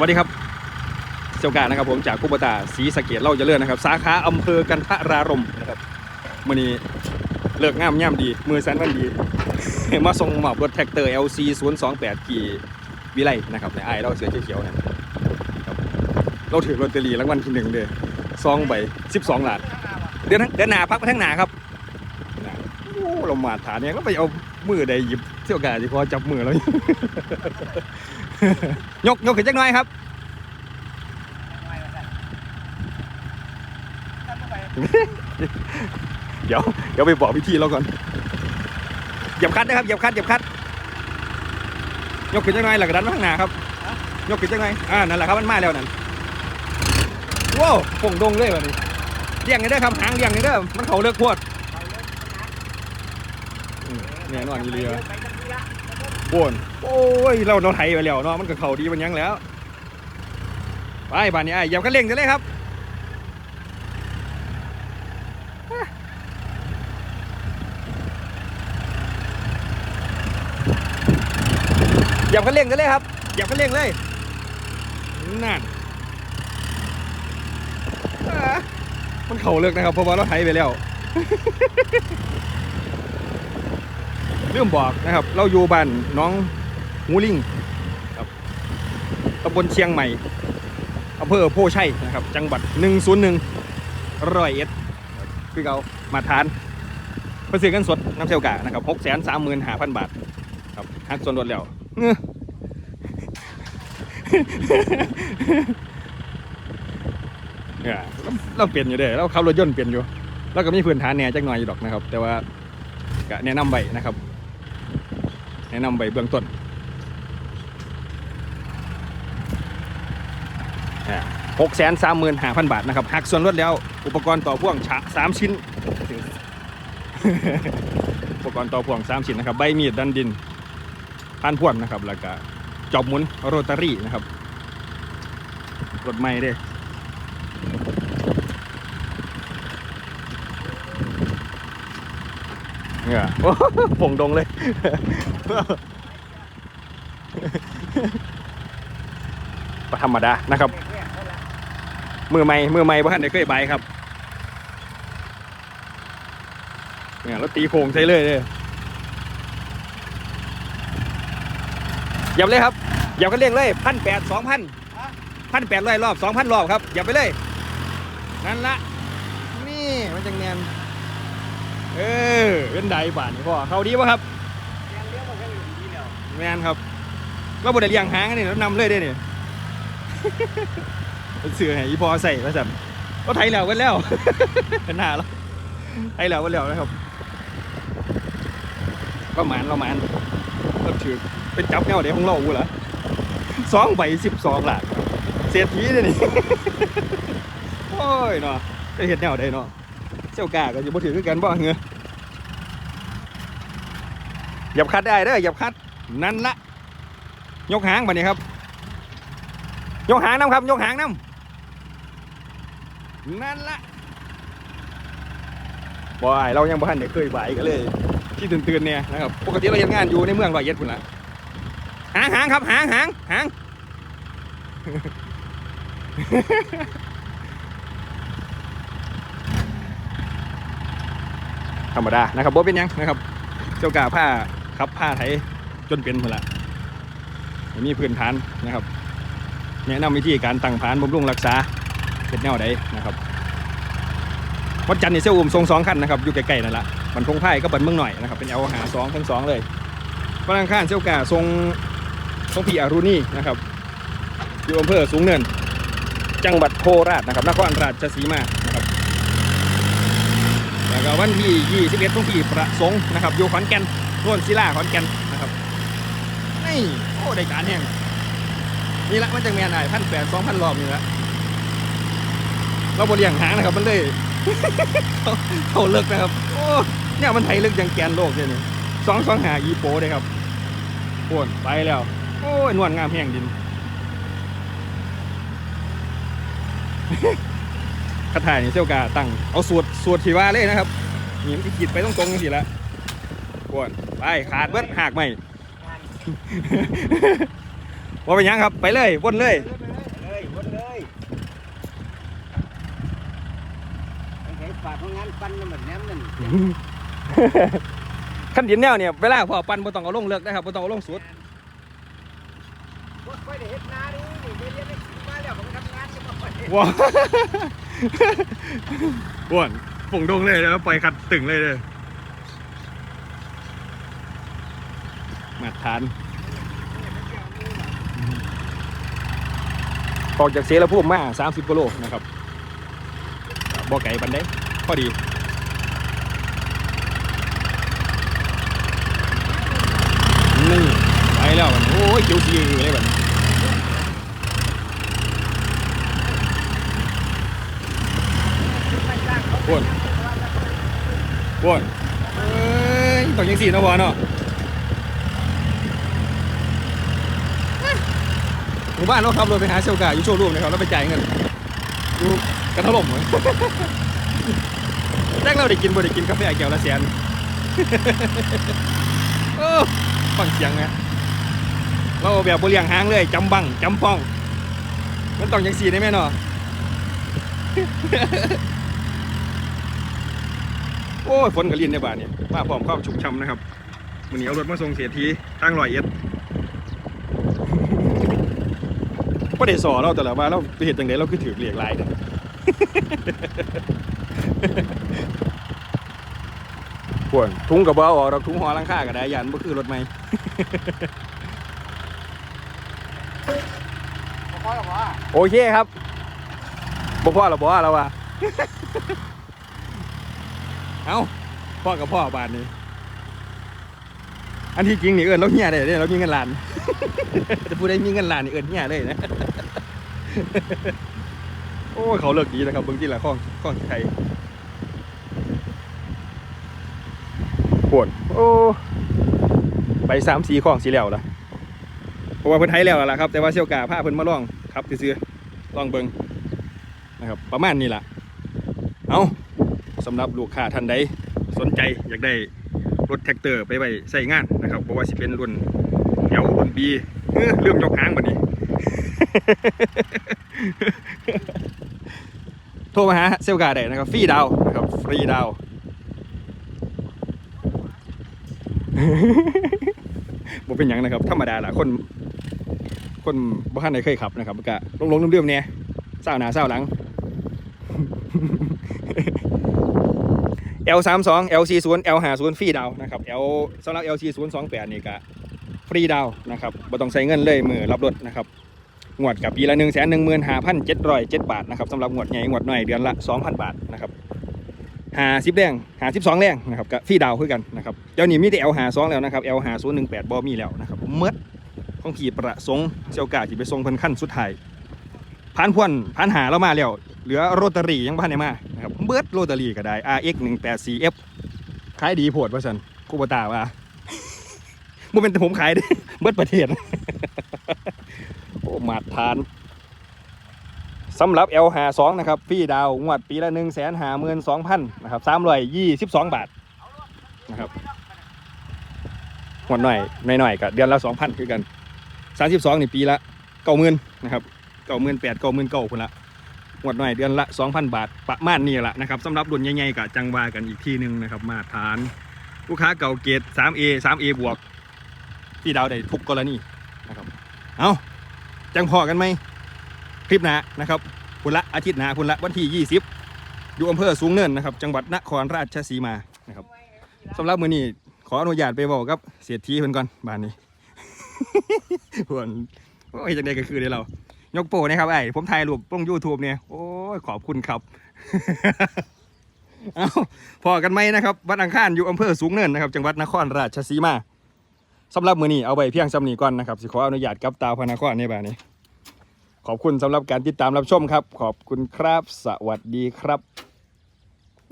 วัสดีครับเจ้ากานะครับผมจากผู้ประตาศรีสะเกดเล่าจะเลื่อนนะครับ สาขาอำเภอกันทรารมนะครับมื่อนี้เลิกง่ามย่ำดี มือแสนวันดี มาส่งมอบรถแท็กเตอร์ LC 0 2 8ขี่วิไลนะครับในไอเราเสือเขียวๆนะครับเราถือลอตเตอรี่รางวัลที่หนึ่งเลยซองใบ12ล้านเดือนเดือนหนาพักไปทั้งหนาครับโอ้เรามาฐานเนี่ยก็ไปเอามือใดหยิบเที่ยวกาที่พอจับมือเรา ยกยกขึ้นจักหน่อยครับเดี๋ยวเดี๋ยวไปบอกพิธีเราก่อนเหยียบคัดนะครับเหยียบคัดเหยียบคัดยกขึ้นจักหน่อยหลักดันมาข้างหน้าครับยกขึ้นจักหน่อยอ่านั่นแหละครับมันมาแล้วนั่นว้าวป่งดงเลยวันนี้เลี้ยงไงเด้อครับหางเลี้ยงไงเด้อมันเขาเลือกพวดอืมเนี่ยนอนอยู่เรือ โวนโอ้ยเราเราไถไปแล้วเนาะมันก็เข่าดีมันยังแล้วไปบ้านนี้ไอ้เหยียบคันเร่งจะเลยครับเหยียบคันเร่งกันเลยครับเหยียบคันเร่งเลยนั่นมันเข่าเลิกนะครับเพราะว่าเราไถไปแล้ว เรื่องบอกนะครับ เราอยู่บ้านน้องหูลิงครับตำบลเชียงใหม่อำเภอโพชัยนะครับ จังหวัด 101ร้อยเอ็ดคือเรามาทานเพื่อซื้อกันสดน้ำเซลกานะครับ6 3 5 0 0 0บาทครับหักส่วนลดแล้วเอ้อเนี่ยเราเราเปลี่ยนอยู่เด้เราขับรถยนต์เปลี่ยนอยู่ แล้วก็มีพื้นฐานแหน่จักหน่อยอยู่ดอกนะครับ แต่ว่าก็แนะนำใบนะครับ แนะนำใบเบื้องต้นหกแสนสามหมื่นห้าพันบาทนะครับหักส่วนลดแล้วอุปกรณ์ต่อพ่วงฉะสามชิ้น อุปกรณ์ต่อพ่วงสามชิ้นนะครับใบมีดดันดินพันพ่วงนะครับแล้วก็จอบหมุนโรตารี่นะครับรถใหม่เด้ เนี่ยโอ้โหผงดงเลย ประธรรมดานะครับ มือใหม่มือใหม่บ้านเด็กเคยใบครับเนี่ยแล้วตีโค้งใส่เลยเลยอย่าไปเลยครับอย่ากันเรียงเลยพันแปดสองพันพันแปดร้อยรอบสองพันรอบครับอย่าไปเลย นั่นละนี่มันจังแนน เออเป็นไดบานนี่พ่อเขาดีป่ะครับแมนครับเราบไดเลี้ยงหางอันนี่เรานำเลยได้เนี่ยเป็นเสือให้อีพอใส่มาสั่นก็ไทยแล้วกันแล้วเป็นหน้าแล้วไทยแล้วกันแล้วนะครับประมาณประมาณก็ถือเป็นจับเงาเดี๋ยวของเราอูเหรอสองใบสิบสองหลักเศรษฐีเนี่ยนี่โอ้ยเนาะจะเห็นแนวใดเนาะ เจ้ากาก็อยู่บ่ถือคือกันบ่เงือหยับคัดได้เด้อหยับคัดนั่นละยกหางมานี่ยครับ ยกหางน้ำครับ ยกหางน้ำนั่นละบ่อายเรายังบ่ทันได้เคยไหวกันเลย ที่ตื่นๆเนี่ยนะครับปกติเราเฮ็ดงานอยู่ในเมืองร้อยเอ็ดพุ่นละหางหางครับหางหางหาง รรมดานะครับบ่เป็นยังนะครับ เจ้ากาผ้าครับผ้าไทยจนเป็นพุ่นละมีพื้นฐานนะครับแนะนำวิธีการตั้งผานบำรุงรักษาเป็นแนวใดนะครับวัดจันทร์นี่เซลอุ้มทรงสองคันนะครับอยู่ใกล้ๆนั่นแหละบันทงไพ่ก็บันเมืองหน่อยนะครับเป็นเอลหาสองทั้งสองเลยวันอังคารเซลกาทรงทรงพีอารุณีนะครับอยู่อำเภอสูงเนิน จังหวัดโคราชนะครับนครราชสีมา แล้วก็วันที่21ทรงพีประสงค์นะครับอยู่ขอนแก่นนวลศิลาขอนแก่นนะครับนี่โอ้ได้การแห่งนี่ละมันจะแมนไอ้พันแปดสองพันรอบนี่ละเราบริยังหางนะครับมันเลยเขาเลิกนะครับโอ้เนี่ยมันไทยเลิกยังแกนโลกเลยนี่สองสองหาอีโปเลยครับปวนไปแล้ว โอ้ยนวลงามแห้งดิน คาถานี่เจ้กาตั้งเอาสวดสวดทีว่าเลยนะครับนี่มันขีดไปต้องตรงสิละกวนไปขาดเบิดหักไหมว่าไปยังครับไปเลยวนเลยเลยวนเลยเห็นฝาดของงานปั้นเหมือนแนมนั่นขั้นดินแนวเนี่ยเวลาพอปั้นบ่ตองเอาลงเลือกด้ครับบ่ตองเอาลงสุดว้า อ้วนฝงดงเลยแล้วปล่อยขัดตึงเลยเลยมาทานออกจากเสรภูมิมา30กิโลนะครับบ่ไก่บันไดพอดีนี่ไปแล้วโอ้ยเขียวสีอยู่เลยแบัดนี้ อ้วนอ้วนเอ้ยต้องยังสีนะพอเนาะหมู่บ้านเราขับรถไปหาเซลกาอยู่โชว์รูมนะครับแล้วไปจ่ายเงินดูกระถล่มเหมือนแรกเราได้กินบ่ได้กินกาแฟแก้วละแสนโอ้ฟังเสียงนะเราแบบบเลียงหางเลยจำบังจำป้อง มันต้องยังสีได้ไหมเนาะ อ้ยฝนกระลินในบ้านเนี่ยมาพร้อมความชุ่มช่ำนะครับวันนี้เอารถมาส่งเสียทีทางลอยเอ็ดก็ได้สอเราแต่ละว่าเราไปเห็นจังไดเราคือถือเหรียกลายเด้อปวนถุงกับเบาออกเราถุงห่อลังค่าก็ได้ยันบ่คือรถไหมบ่ค่อยหรอกว่าโอเคครับบ่พ่อหรอบ่เราว่า เอ้าพ่อกับพ่อบาทนี้ อันที่จริงนี่เอิญเราเฮียได้เด้เรามีเงินล้านแต่ผู้ใดมีเงินล้านนี่เอิญเฮียเลยนะโอ้เขาเลิกดีนะครับเบิ่งที่ละข้องข้องไทยปวดโอ้ไปสามสี่ข้องสีแล้วละเพราะว่าเพิ่นไทยแล้วล่ะครับ แต่ว่าเสี่ยวกาพาเพิ่นมาล่องครับซื้อๆลองเบิงนะครับ ประมาณนี้ล่ะเอา สำหรับลูกค้าท่านใดสนใจอยากได้รถแท็กเตอร์ไปไว้ใส่งานนะครับเพราะว่าสิเป็นรุ่น L รุ่น B เอ้อเรื่องยกหางบัดนี้ โทรมาหาเซลกาได้นะครับฟรีดาวนะครับฟรีดาวบ่เป็นยังนะครับธรรมดาละคน คนบ่ทันได้เคยขับนะครับก็ลงๆเรื่อมๆเนี่ยเศร้าหน้าเศร้าหลัง L 3 2 L 4 0 L 5 0ฟรีดาวนะครับ L สำหรับ L 4 0 2 8นี่ก็ฟรีดาวนะครับบ่ต้องใช้เงินเลยมือรับรถนะครับงวดกับปีละ1 1 5 7 0 7บาทนะครับสำหรับงวดใหญ่งวดน้อยเดือนละ 2,000 บาทนะครับหาสิบแรงหาสิบสองแรงนะครับก็ฟรีดาวคือกันนะครับเดี๋ยวนี้มีแต่ L หาสองแล้วนะครับ L หาศูนย์หนึ่งแปดบอมีแล้วนะครับเมดของผีประสงค์เจ้ากาที่ไปทรงเพิ่นขั้นสุดท้ายผ่านพวนผ่านหาเรามาแล้วเหลือโรตารียังผ่านได้มา นะครับเบิดโรตารีก็ได้ RX 1 8 4 F ขายดีโพดว่าสันคูบตาว่าบ่เป็นแต่ผมขายเด้เบิร์ดประเทศโอ้มาดทานสำหรับ L52 นะครับฟรีดาวงวดปีละ1 5 2 0 0 0นะครับ322 บาทนะครับงวดหน่อยหน่อยๆก็เดือนละ 2,000 คือกัน 32นี่ปีละ90,000นะครับ98,000 99,000พุ่นละ งวดหน่อยเดือนละ 2,000 บาทประมาณนี้แหละนะครับสำหรับรุ่นใหญ่ๆก็จังวากันอีกที่หนึ่งนะครับมาตรฐาน ลูกค้าเก่าเกรด 3A 3A บวกฟรีดาวได้ทุกกรณีนะครับเอาจังพอกันไหมคลิปหน้านะครับคุณละอาทิตย์หน้าคุณละวันที่ 20 อยู่อำเภอสูงเนินนะครับ จังหวัดนครราชสีมานะครับสำหรับมือนี้ขออนุญาตไปบอกกับเสียทีเพิ่นก่อนบ้านนี้เพื่อนโอ้ยจังไดก็คือเดี๋ยวเรา ยกโปรนะครับไอ้ผมถ่ายรูปลง YouTube เนี่ยโอ้ยขอบคุณครับ เอาพอกันไหมนะครับ วัดอังคารอยู่อำเภอสูงเนินนะครับ จังหวัดนครราชสีมาสำหรับมือนี้เอาไปเพียงสำนีก่อนนะครับสิขออนุญาตกับตาวพระนครในบ้านนี้ ขอบคุณสำหรับการติดตามรับชมครับ ขอบคุณครับ สวัสดีครับ